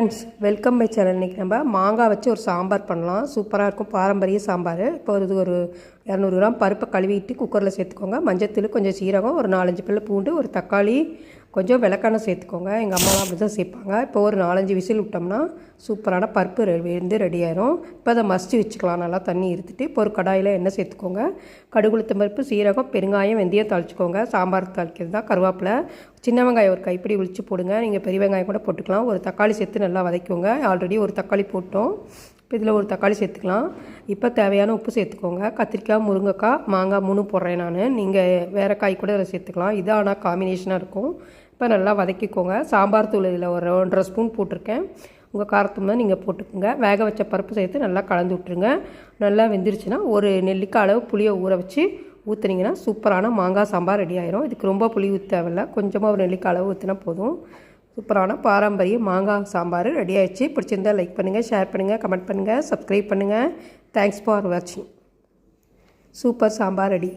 Friends welcome my channel இன்றைக்கி நம்ம மாங்காய் வச்சு ஒரு சாம்பார் பண்ணலாம். சூப்பராக இருக்கும். பாரம்பரிய சாம்பார். இப்போ இது ஒரு இரநூறு கிராம் பருப்பை கழுவிட்டு குக்கரில் சேர்த்துக்கோங்க. மஞ்சத்தூள் கொஞ்சம் சீரகம் ஒரு நாலஞ்சு பிள்ளை பூண்டு ஒரு தக்காளி கொஞ்சம் விளக்கெண்ணெய் சேர்த்துக்கோங்க. எங்கள் அம்மாலாம் அப்படி தான் சேர்ப்பாங்க. இப்போ ஒரு நாலஞ்சு விசில் விட்டோம்னா சூப்பரான பருப்பு ரெ வெந்து ரெடி ஆயிரும். இப்போ அதை மசிச்சு வச்சுக்கலாம். நல்லா தண்ணி இருத்துட்டு இப்போ ஒரு கடாயில் எண்ணெய் சேர்த்துக்கோங்க. கடுகுளுத்தம் பருப்பு சீரகம் பெருங்காயம் வெந்தயம் தாளிச்சுக்கோங்க. சாம்பார் தாளிக்கிறது தான் கருவேப்பிலை. சின்ன வெங்காயம் ஒரு கைப்பிடி ஒழிச்சு போடுங்க. நீங்கள் பெரிய வெங்காயம் கூட போட்டுக்கலாம். ஒரு தக்காளி சேர்த்து நல்லா வதக்கிக்கோங்க. ஆல்ரெடி ஒரு தக்காளி போட்டோம். இப்போ இதில் ஒரு தக்காளி சேர்த்துக்கலாம். இப்போ தேவையான உப்பு சேர்த்துக்கோங்க. கத்திரிக்காய் முருங்கைக்காய் மாங்காய் மூணு போடுறேன் நான். நீங்கள் வேறு காய் கூட இதில் சேர்த்துக்கலாம். இது ஆனால் காம்பினேஷனாக இருக்கும். இப்போ நல்லா வதக்கிக்கோங்க. சாம்பார் தூள் இதில் ஒரு ஒன்றரை ஸ்பூன் போட்டிருக்கேன். உங்கள் காரத்துமா நீங்கள் போட்டுக்கோங்க. வேக வச்ச பருப்பு சேர்த்து நல்லா கலந்து விட்ருங்க நல்லா வெந்துருச்சுன்னா ஒரு நெல்லிக்காய் அளவு புளியை ஊற வச்சு ஊற்றுனீங்கன்னா சூப்பரான மாங்காய் சாம்பார் ரெடி ஆயிரும். இதுக்கு ரொம்ப புளி ஊற்ற தேவையில்ல. கொஞ்சமாக ஒரு நெல்லிக்காய் அளவு ஊற்றினா போதும். சூப்பரான பாரம்பரிய மாங்காய் சாம்பார் ரெடி ஆயிடுச்சு. பிடிச்சிருந்தா லைக் பண்ணுங்கள் ஷேர் பண்ணுங்கள் கமெண்ட் பண்ணுங்கள் சப்ஸ்கிரைப் பண்ணுங்கள் தேங்க்ஸ் ஃபார் வாட்சிங் சூப்பர் சாம்பார் ரெடி